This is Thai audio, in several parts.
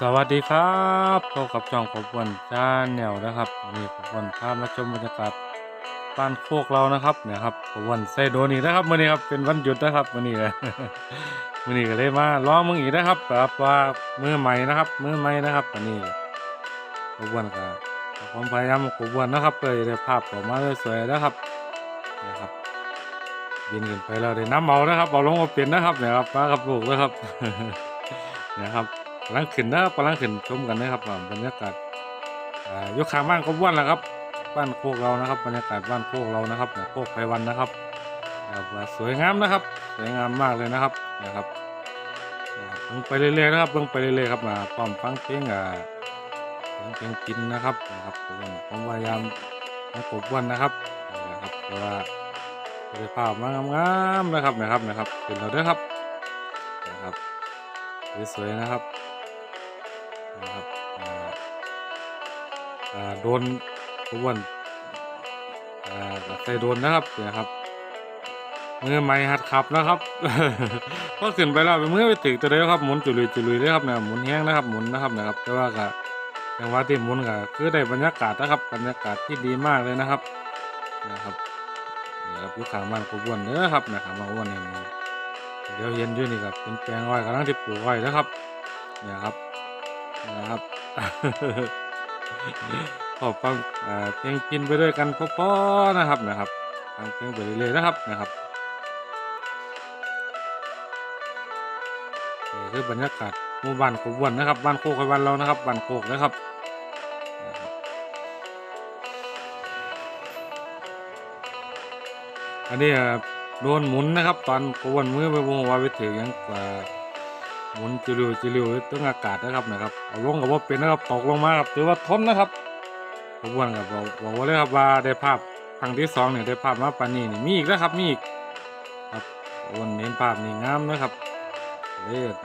สวัสดีครับพบกับช่องขบวนจานแนวนะครับวันนี่ขบวนพามาชมบรรยากาศบ้านโคกเรานะครับเนี่ยครับขบวนไซโดนีนะครับวันนี้ครับเป็นวันหยุดนะครับวันนี้เลยวันนี้ก็เลยมาล้อมึงอีกนะครับแบบว่ามือใหม่นะครับมือใหม่นะครับวันนี้ขบวนก็ผมพยายามขบวนนะครับเพื่อะได้ภาพออกมาสวยๆนะครับนะครับบินขึ้นไปแล้วได้น้ำเมานะครับเอาลงมาเปลี่ยนนะครับเนี่ยครับมากับลูกนะครับนะครับ กำลังขึ้นนะครับกำลังขึ้นชมกันนะครับบรรยากาศยกขางบ้านขบวนแล้วครับ บ้านโคกเรานะครับ บรรยากาศบ้านโคกเรานะครับโคกไพวันนะครับสวยงามนะครับ สวยงามมากเลยนะครับนะครับเบิ่งไปเรื่อยๆนะครับเบิ่งไปเรื่อยๆครับมาพร้อมฟังเพลงอ่าเพลงพินนะครับนะครับผมพยายามให้กบวันนะครับนะครับเพราะว่าจะภาพมางามๆนะครับนะครับนะครับเป็นเราด้วยครับนะครับสวยๆนะครับ นะครับอ่าอ่าโดนขบวนอ่าใส่โดนนะครับเนี่ยครับมือไม้หัดขับนะครับก็ขึ้นไปแล้วเมือไปถึงตัวเดียวครับหมุนจุลุยจุลุยเลยครับเนี่ยหมุนแห้งนะครับหมุนนะครับนะครับแต่ว่าก็จังหวะที่หมุนก็คือได้บรรยากาศนะครับบรรยากาศที่ดีมากเลยนะครับนะครับนี่ครับอยู่ข้างบ้านขบวนเด้อครับนะครับบ้านขบวนเนี่ยเดี๋ยวเห็นอยู่นี่ครับเป็นแปลงอ้อยกำลังที่ปลูกอ้อยนะครับเนี่ยครับ นะครับขอฟังเพลงกินไปด้วยกันพอๆนะครับนะครับฟังเพลงไปเรื่อยๆนะครับนะครับนี่คือบรรยากาศหมู่บ้านโคกวันนะครับบ้านโคกไขวันเรานะครับบ้านโคกนะครับอันนี้โดนหมุนนะครับ ตอนกวนมือไปวงว่าไปถึงยังกว่า หมุนจิริวจิริวต้องอากาศนะครับนะครับเอาลงกับว่าเป็นนะครับตกลงมาครับถือว่าทนนะครับกวนกับบอกบอกว่าเลยครับว่าได้ภาพครั้งที่สองเนี่ยได้ภาพมาปานนี้นี่มีอีกนะครับมีอีกครับวนเห็นภาพนี่งามนะครับเลิศ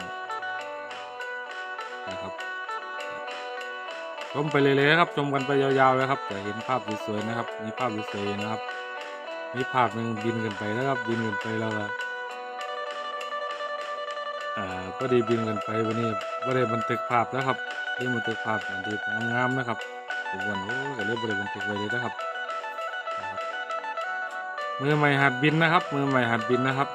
นะครับชมไปเลยเลยนะครับชมกันไปยาวๆเลยครับจะเห็นภาพสวยๆนะครับมีภาพสวยๆนะครับมีภาพหนึ่งบินกันไปนะครับบินกันไปแล้วก็ อ่าก็ดีบินกันไปวันนี้ก็ได้บันทึกภาพนะครับที่บันทึกภาพอันดีงามๆนะครับทุกวันโอ้ก็เลยบริบันทึกไว้เลยนะครับ มือใหม่หัดบินนะครับ มือใหม่หัดบินนะครับ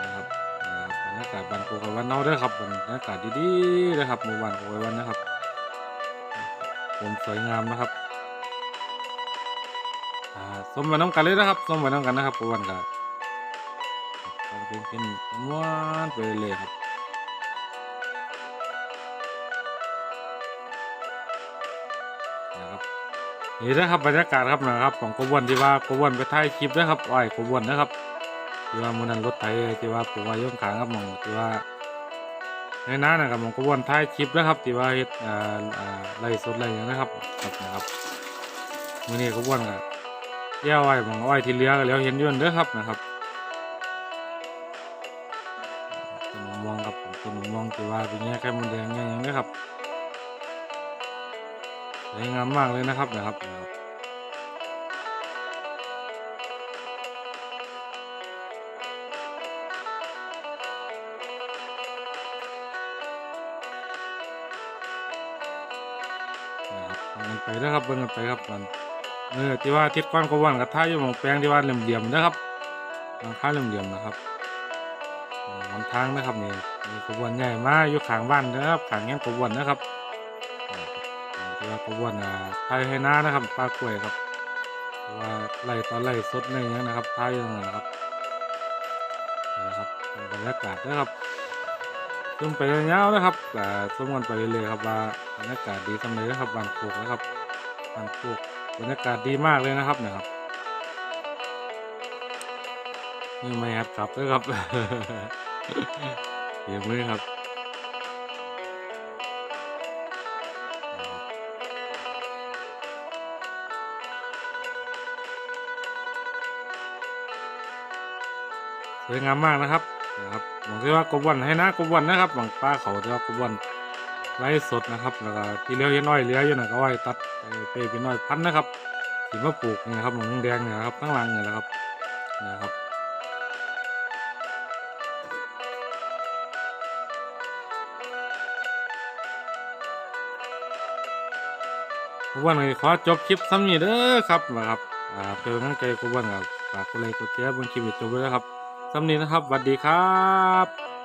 นะครับอ่าบรรยากาศบันโคกวันเนาเด้อครับบรรยากาศดีๆนะครับหมู่บ้านโคกวันนะครับผมสวยงามนะครับสมบัติน้องกันเลยนะครับสมบัติน้องกันนะครับประวันกัน เป็นเป็นม้วนไปเลยครับนะครับนี่นะครับบรรยากาศครับนะครับของกบวนที่ว่ากบวนไปถ่ายคลิปนะครับอ้อยกบวนนะครับที่ว่ามันนั้นรถไถที่ว่าปลูกไวย่นขางครับมองที่ว่าในนั้นนะครับมองกบวนถ่ายคลิปนะครับที่ว่าเฮ็ดอ่าอ่าไล่สดไล่อย่างนะครับครับนะครับมือนี้กบวนครับเลี้ยวไว้ผมอาไว้ที่เรือก็เลี้ยวเห็นยืนเด้อครับนะครับ ต้นมะม่วงครับผมต้นมะม่วงที่ว่าเป็นแง่แค่มันแดงแง่ยังเด้ครับสวยงามมากเลยนะครับนะครับนะครับมันไปนะครับเบิ่งกันไปครับมันเออที่ว่าทิศก้อนกวนกับท่าอยู่หมองแปลงที่ว่าเหลี่ยมๆนะครับหลังคาเหลี่ยมๆนะครับ หนทางนะครับนี่มีกระบวนใหญ่มากอยู่ขางบ้านนะครับขางแง่กระบวนนะครับอ่าที่ว่ากระบวนอ่าไทยให้หน้านะครับปลากล้วยครับว่าไล่ตอนไล่สดในอย่างนะครับไทยอยู่ตรงนั้นนะครับนะครับบรรยากาศนะครับชมไปยาวนะครับอ่าชมกันไปเรื่อยครับว่าบรรยากาศดีสำเลยนะครับบานโคกนะครับบานโคกบรรยากาศดีมากเลยนะครับเนะครับ ไม่ครับกลับด้วยครับเดี๋ยวมือครับสวยงามมากนะครับนะครับผมคิดว่ากบวันให้นะกบวันนะครับหวังป้าเขาจะว่ากบวันไล่สดนะครับแล้วก็ที่เลี้ยวเห็นอ้อยเลี้ยอยู่นะก็อ้อยตัดไปไปเป็นอ้อยพันธ์นะครับที่มาปลูกนี่นะครับหมองแดงเนี่ยนะครับข้างหล่างเนี่ยนะครับนะครับ ขบวนก็ขอจบคลิปซ้ำนี้เด้อครับนะครับอ่าเพื่อตั้งใจขบวนกับฝากกดไลค์กดแชร์บนคลิปจบด้วยนะครับซ้ำนี้นะครับสวัสดีครับ